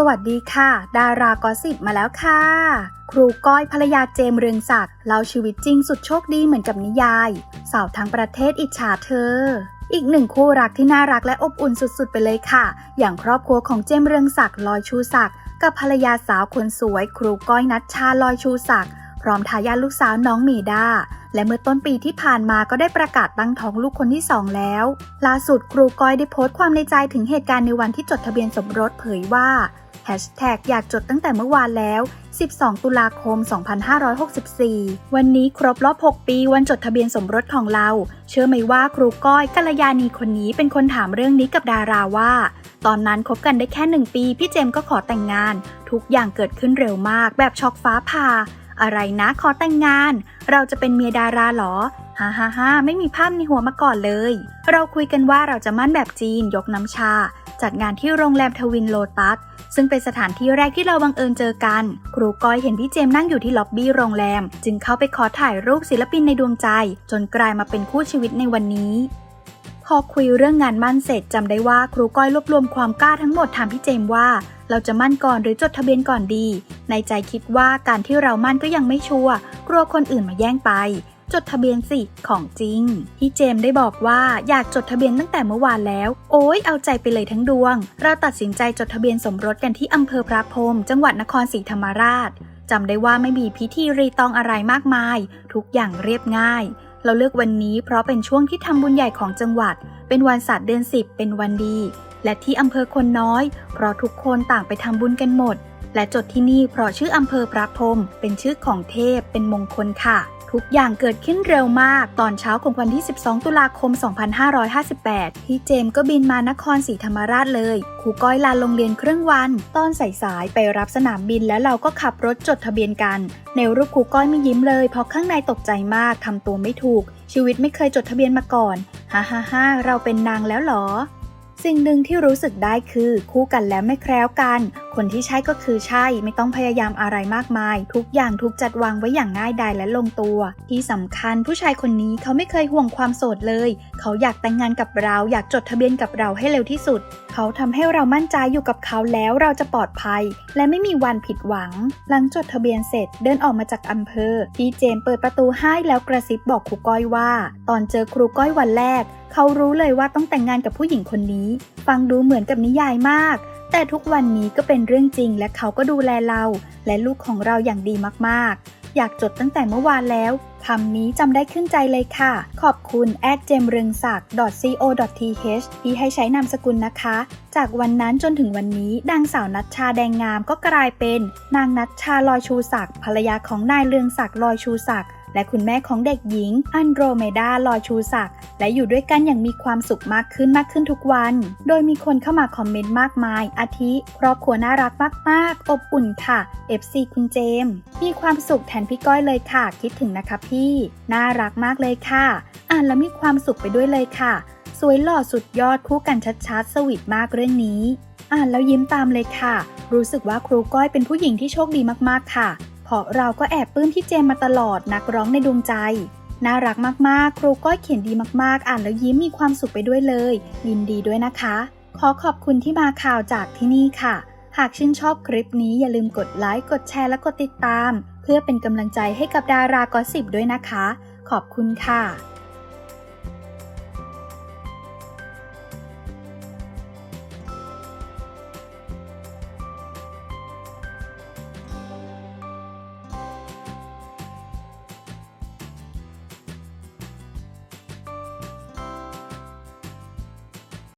สวัสดีค่ะ ดารากอสิบมาแล้วค่ะ ครูก้อยภรรยาเจมเรืองศักดิ์เล่าชีวิตจริงสุดโชคดีเหมือนกับนิยาย สาวทั้งประเทศอิจฉาเธอ อีกหนึ่งคู่รักที่น่ารักและอบอุ่นสุดๆ ไปเลยค่ะ อย่างครอบครัวของเจมเรืองศักดิ์ลอยชูศักดิ์กับภรรยาสาวคนสวย ครูก้อยนัชชาลอยชูศักดิ์ พร้อมทายาทลูกสาวน้องเมดาและเมื่อต้นปีที่ผ่านมาก็ได้ประกาศตั้งท้องลูกคนที่สองแล้วล่าสุดครูก้อยได้โพสต์ความในใจถึงเหตุการณ์ในวันที่จดทะเบียนสมรสเผยว่าแฮชแท็กอยากจดตั้งแต่เมื่อวานแล้ว 12 ตุลาคม 2564 วันนี้ครบรอบ 6 ปีวันจดทะเบียนสมรสของเรา เชื่อไหมว่าครูก้อยกัลยาณีคนนี้เป็นคนถามเรื่องนี้กับดาราว่า ตอนนั้นคบกันได้แค่หนึ่งปี พี่เจมก็ขอแต่งงาน ทุกอย่างเกิดขึ้นเร็วมากแบบช็อกฟ้าผ่า อะไรนะขอแต่งงาน เราจะเป็นเมียดาราเหรอฮ่าฮ่าฮ่าไม่มีภาพในหัวมาก่อนเลย เราคุยกันว่าเราจะมั่นแบบจีนยกน้ำชา จัดงานที่โรงแรมทวินโลตัส ซึ่งเป็นสถานที่แรกที่เราบังเอิญเจอกัน ครูก้อยเห็นพี่เจมส์นั่งอยู่ที่ล็อบบี้โรงแรม จึงเข้าไปขอถ่ายรูปศิลปินในดวงใจ จนกลายมาเป็นคู่ชีวิตในวันนี้ พอคุยเรื่องงานมั่นเสร็จจำได้ว่าครูก้อยรวบรวมความกล้าทั้งหมดถามพี่เจมว่า เราจะมั่นก่อนหรือจดทะเบียนก่อนดี ในใจคิดว่าการที่เรามั่นก็ยังไม่ชัวร์กลัวคนอื่นมาแย่งไป จดทะเบียนสิของจริง พี่เจมได้บอกว่าอยากจดทะเบียนตั้งแต่เมื่อวานแล้ว โอ้ยเอาใจไปเลยทั้งดวง เราตัดสินใจจดทะเบียนสมรสกันที่อำเภอพระพรมจังหวัดนครศรีธรรมราชจำได้ว่าไม่มีพิธีรีตองอะไรมากมาย ทุกอย่างเรียบง่าย เราเลือกวันนี้เพราะเป็นช่วงที่ทำบุญใหญ่ของจังหวัด เป็นวันศาสตร์เดือนสิบเป็นวันดี และที่อำเภอคนน้อย เพราะทุกคนต่างไปทำบุญกันหมด และจดที่นี่เพราะชื่ออำเภอพระพรมเป็นชื่อของเทพ เป็นมงคลค่ะ ทุกอย่างเกิดขึ้นเร็วมาก ตอนเช้าของวันที่ 12 ตุลาคม 2558 พี่เจมส์ก็บินมานครศรีธรรมราชเลยครูก้อยลาโรงเรียนครึ่งวัน ตอนสายๆไปรับสนามบินแล้วเราก็ขับรถจดทะเบียนกัน ในรูปครูก้อยไม่ยิ้มเลย เพราะข้างในตกใจมากทำตัวไม่ถูก ชีวิตไม่เคยจดทะเบียนมาก่อนฮ่าฮ่าฮ่าเราเป็นนางแล้วหรอ สิ่งหนึ่งที่รู้สึกได้คือคู่กันแล้วไม่แคล้วกัน คนที่ใช่ก็คือใช่ ไม่ต้องพยายามอะไรมากมาย ทุกอย่างถูกจัดวางไว้อย่างง่ายดายและลงตัว ที่สำคัญผู้ชายคนนี้เขาไม่เคยห่วงความโสดเลย เขาอยากแต่งงานกับเรา อยากจดทะเบียนกับเราให้เร็วที่สุด เขาทำให้เรามั่นใจอยู่กับเขาแล้วเราจะปลอดภัย และไม่มีวันผิดหวัง หลังจดทะเบียนเสร็จเดินออกมาจากอำเภอพี่เจมเปิดประตูให้แล้วกระซิบบอกครูก้อยว่า ตอนเจอครูก้อยวันแรก เขารู้เลยว่าต้องแต่งงานกับผู้หญิงคนนี้ ฟังดูเหมือนกับนิยายมาก แต่ทุกวันนี้ก็เป็นเรื่องจริงและเขาก็ดูแลเรา และลูกของเราอย่างดีมากๆ อยากจดตั้งแต่เมื่อวานแล้วคำนี้จำได้ขึ้นใจเลยค่ะ ขอบคุณแอดเจมเรืองศักดิ์ .co.th ที่ให้ใช้นามสกุลนะคะ จากวันนั้นจนถึงวันนี้ดังสาวนัชชาแดงงามก็กลายเป็น นางนัชชาลอยชูศักดิ์ภรรยาของนายเรืองศักดิ์ลอยชูศักดิ์ และคุณแม่ของเด็กหญิง อันโดรเมดาลอยชูศักดิ์และอยู่ด้วยกันอย่างมีความสุขมากขึ้นมากขึ้นทุกวัน โดยมีคนเข้ามาคอมเมนต์มากมาย อาทิ ครอบครัวน่ารักมากๆ อบอุ่นค่ะ FC คุณเจม มีความสุขแทนพี่ก้อยเลยค่ะ คิดถึงนะคะพี่ น่ารักมากเลยค่ะ อ่านแล้วมีความสุขไปด้วยเลยค่ะ สวยหล่อสุดยอดคู่กันชัดๆ สวีทมากเรื่องนี้ อ่านแล้วยิ้มตามเลยค่ะ รู้สึกว่าครูก้อยเป็นผู้หญิงที่โชคดีมากๆค่ะ เพราะเราก็แอบปลื้มพี่เจมมาตลอดนักร้องในดวงใจ น่ารักมากๆ ครูก้อยเขียนดีมากๆ อ่านแล้วยิ้มมีความสุขไปด้วยเลย ยินดีด้วยนะคะ ขอขอบคุณที่มาข่าวจากที่นี่ค่ะ หากชื่นชอบคลิปนี้อย่าลืมกดไลค์ กดแชร์ และกดติดตาม เพื่อเป็นกำลังใจให้กับดารากอสิบด้วยนะคะ ขอบคุณค่ะ